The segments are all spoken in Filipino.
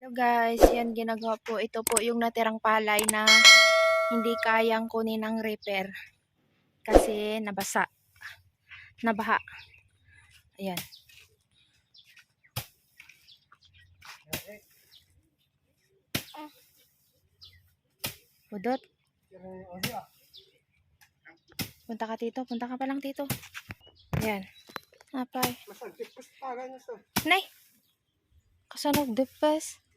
Hello guys, yan ginagawa po. Ito po yung natirang palay na hindi kayang kunin ng repair. Kasi nabasa. Nabaha. Ayan. Budot. Punta ka tito. Punta ka pa lang tito. Ayan. Apay. Nay! Kasanog depas.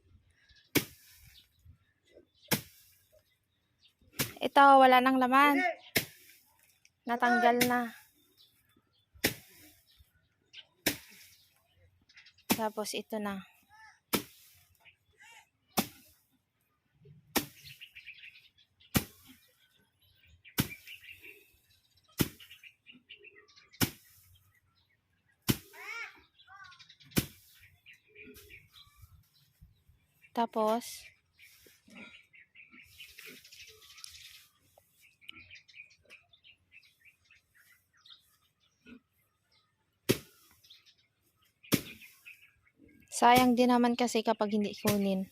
Ito, wala nang laman. Natanggal na. Tapos ito na. Tapos, sayang din naman kasi kapag hindi kunin.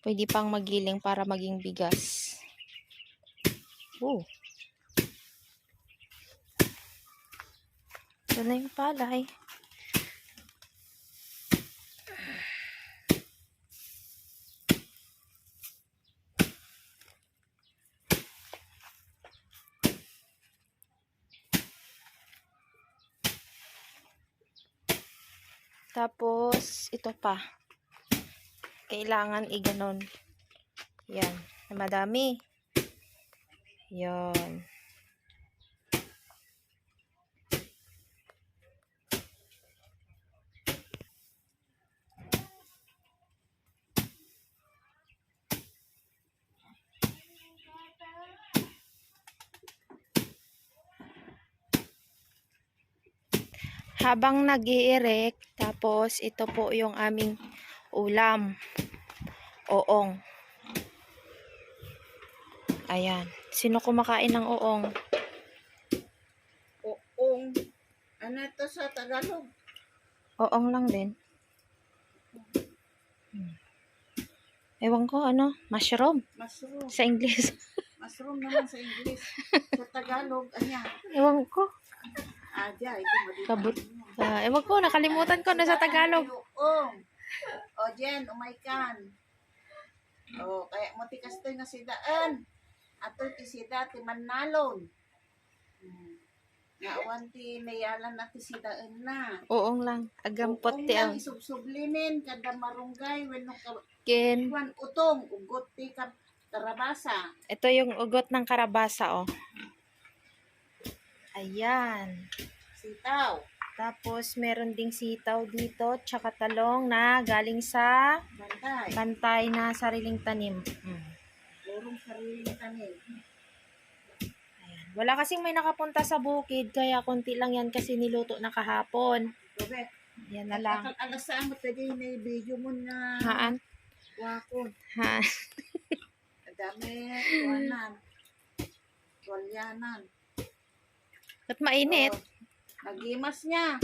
Pwede pang magiling para maging bigas. Oh. Ito na yung palay. Tapos, ito pa. Kailangan iganon. Yan. Madami. Yan. habang nag tapos ito po yung aming ulam. Oong. Ayan. Sino kumakain ng oong? Oong. Ano to sa Tagalog? Oong lang din. Hmm. Ewan ko, ano? Mushroom. Mushroom. Sa English. Mushroom naman sa English. sa Tagalog, anya. Ewan ko. Kabut. Ah, ewan ko, nakalimutan ko na sa Tagalog. O, Jen, umaikan. O, kaya mo ti kastoy nga sidaan. Ato ti sida ti manalon. Hmm. Nga awan ti nayalan na ti sidaan na. Oong lang. Agampot ti ang Isubsublimin kada marunggay wenno ka kwan utong ugot ti ka karabasa. Ito yung ugot ng karabasa, oh. Ayan. Sitaw. Tapos, meron ding sitaw dito, tsaka talong na galing sa Bantay. bantay na sariling tanim. Mm. Purong sariling tanim. Ayan. Wala kasing may nakapunta sa bukid, kaya konti lang yan kasi niluto na kahapon. Gobe. Yan na lang. Akal alas saan mo tadi may video mo na Haan? wako. Ha? Dami kuanan. Tuwalyanan. Ba't mainit? Oh, nagimas niya.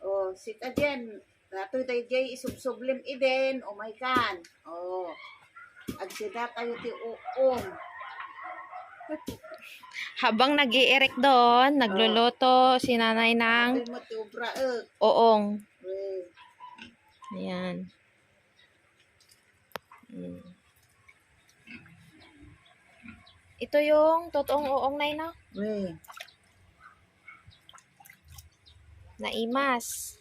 Oh, si Kajen. Natoy tayo jay isubsublim iden. Oh my God. Oh. Agsida tayo ti uong. Habang nag erect doon, nagluluto si nanay ng oong. Eh, Ayan. Mm. Ito yung totoong oong na no? Naimas.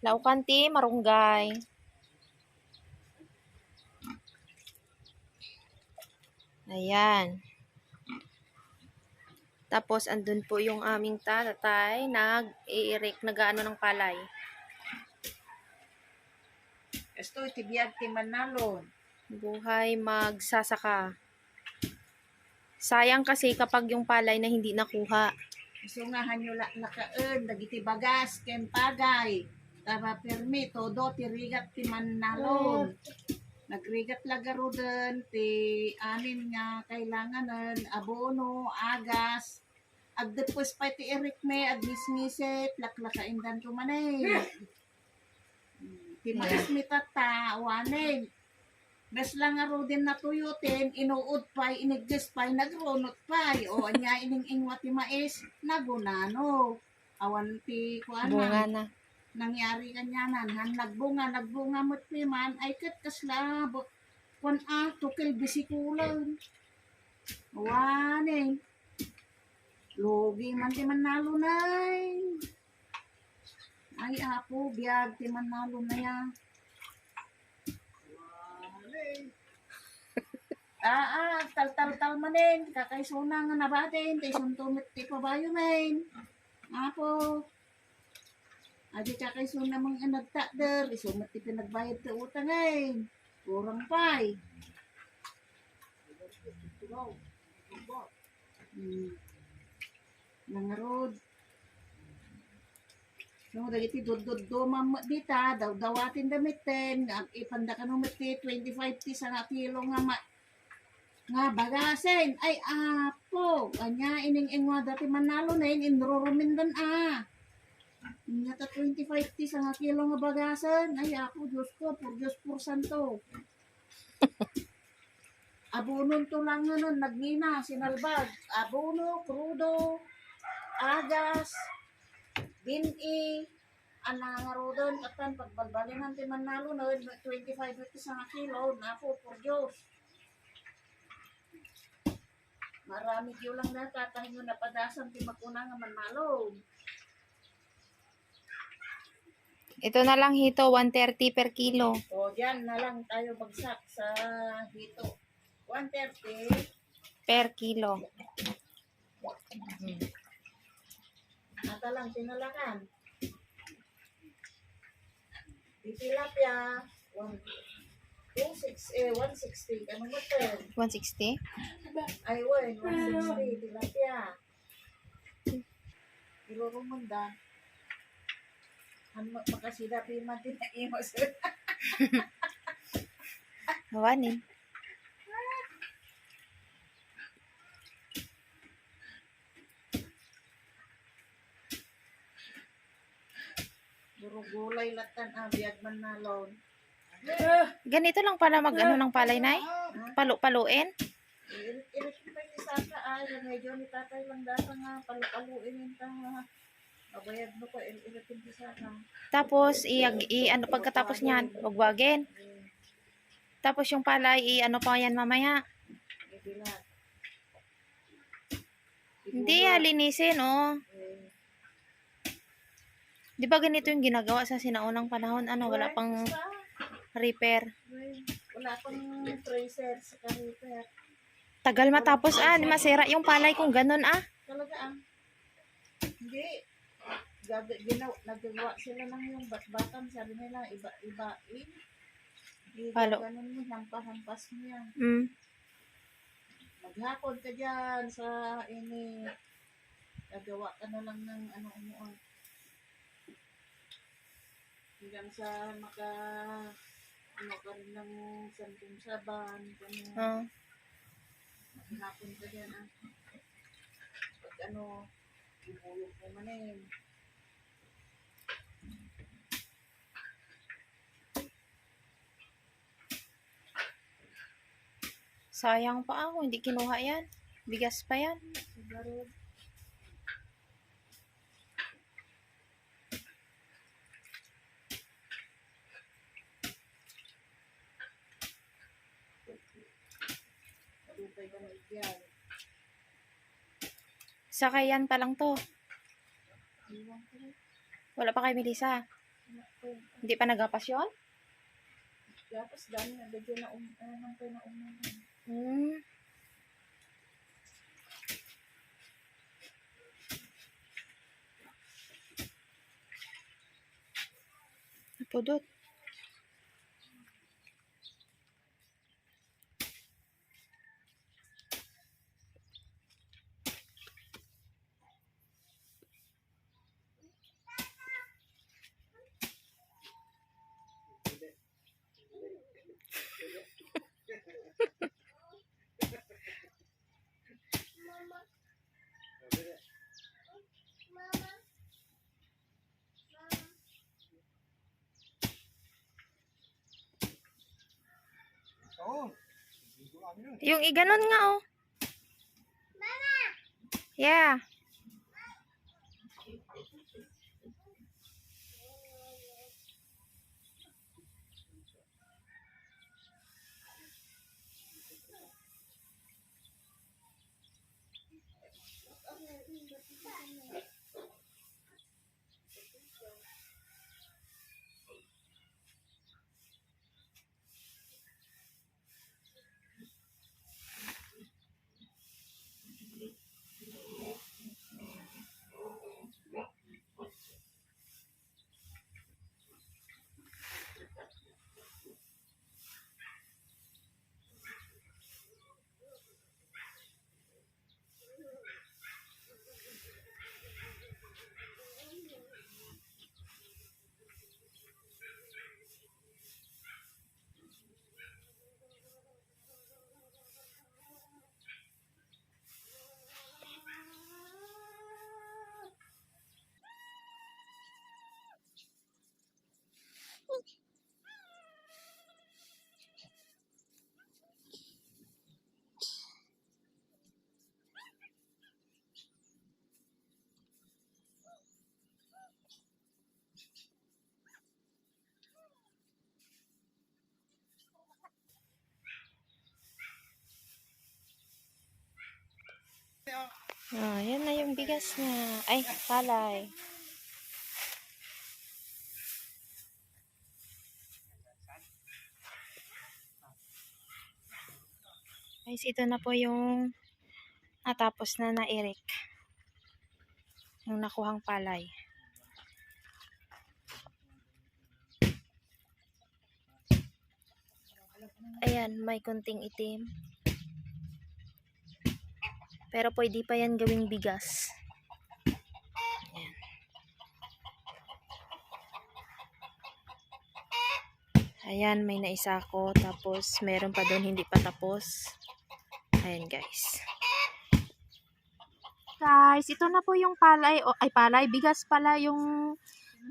Laukan ti marunggay. Ayan. Tapos, andun po yung aming tatay nag-i-erect, nag-ano ng palay. Esto iti biyag ti manalon. Buhay magsasaka. Sayang kasi kapag yung palay na hindi nakuha. So nga hanyula nakaen dagiti bagas ken pagay. Tara permi todo ti rigat ti manalon. Nagrigat lagaro den ti anin nga kailanganen abono, agas. Agdepos pa ti erik me, agmismiset, laklakaindan ko manay. Mi tata, waning. Bes lang nga ro din natuyutin, inuod pa'y, inigis pa'y, nagrunot pa'y. O, anya ining ingwa ti mais, nagunano. Awan ti, kuan Bunga na. nangyari kanyanan han nagbunga nagbunga mo't piman ay kat kasla bo kon a tukil bisikulan waning logi man ti manalo nay ay apo biyag ti manalo na ya Ah, ah, tal tal tal manin, kakaisuna nga nabatin, ti suntumit ti pabayo main. Apo, Adi ka kay so namang nagtakder, iso mati pinagbayad ta utang ay. Kurang pay. Hmm. Nangarod. So, dagiti dudod do mam dita, daw dawatin damitin, ang ipanda ka nung mati, 25 ti sa nga kilo nga ma, nga bagasen, ay apo, anya ining ingwa dati manalo na yun, inrurumindan ah. Nga ta 25 ti sa kilo nga bagasan. Ay ako, Diyos ko, por Diyos por santo. Abonon to lang nga nun, nagnina, sinalbag. Abono, krudo, agas, bini, ana nga ro doon, katan, pagbalbalingan ti manalo na, 25 ti sa nga kilo, na ako, por Diyos. Marami kyo lang na, tatang nyo napadasan ti maguna nga manalo. Ito na lang hito, 130 per kilo. O, dyan na lang tayo bagsak sa hito. 130. Per kilo. Nata lang tinalakan. Di tilapia. 1, 26, eh, 160. Ano ba ito? 160? Ay, wait, 160. Tilapia. Ilurumunda. Ano makasida piman din na imos. Hawanin. Gulay latan ah, biyag man nalon. Ganito lang pala mag ano ng palay, Nay? Palo-paluin? Irit pa yung saka ay, medyo ni tatay lang data nga, palupaluin yung ta. Mabayad mo ko, irit yung saka. Tapos, i, i ano, pagkatapos niyan, wagwagin. Tapos yung palay, i, ano pa yan mamaya. Hindi, ah, linisin, oh. Di ba ganito yung ginagawa sa sinaunang panahon? Ano, wala pang repair. Wala pang tracer sa kariter. Tagal matapos, ah. Masira yung palay kung ganun, ah. Talaga ah. Hindi. Gag ginaw, nagagawa sila ng yung bat-batan, sabi nila, iba-ibain. Palo. Ganun mo, hampas-hampas mo yan. Mm. Maghapon ka dyan sa ini. Gagawa ka na lang ng ano umuon. Hanggang sa maka ano ka rin ng santong saban. Ganun. Ah. Maghapon ka dyan ah. Pag ano, imulog mo man eh. Sayang pa ako, hindi kinuha yan. Bigas pa yan. Siguro. Igyan. Sakayan pa lang to. Wala pa kay Melissa. Hindi pa nagapas yun? Tapos dami na bagyo na um, ano nang kayo na um. Hmm. Pudot. Yung iganon nga oh. Yeah. Ah, yan na yung bigas niya. Ay, palay. Guys, ito na po yung natapos na na Eric. Yung nakuhang palay. Ayan, may kunting itim. Pero pwede pa yan gawing bigas. Ayan. Ayan, may naisa ako. Tapos, meron pa doon hindi pa tapos. Ayan, guys. Guys, ito na po yung palay. O, ay, palay. Bigas pala yung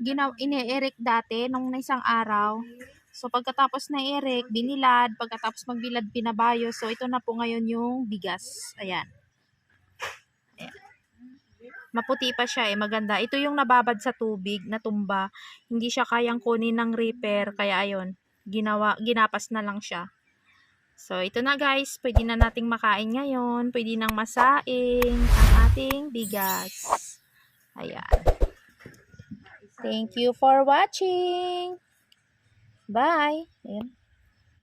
ginaw ini-eric dati nung isang araw. So, pagkatapos na eric, binilad. Pagkatapos magbilad, pinabayo. So, ito na po ngayon yung bigas. Ayan. Maputi pa siya eh, maganda. Ito yung nababad sa tubig, natumba. Hindi siya kayang kunin ng repair, kaya ayun, ginawa, ginapas na lang siya. So, ito na guys, pwede na nating makain ngayon. Pwede nang masaing ang ating bigas. Ayan. Thank you for watching. Bye. Ayan.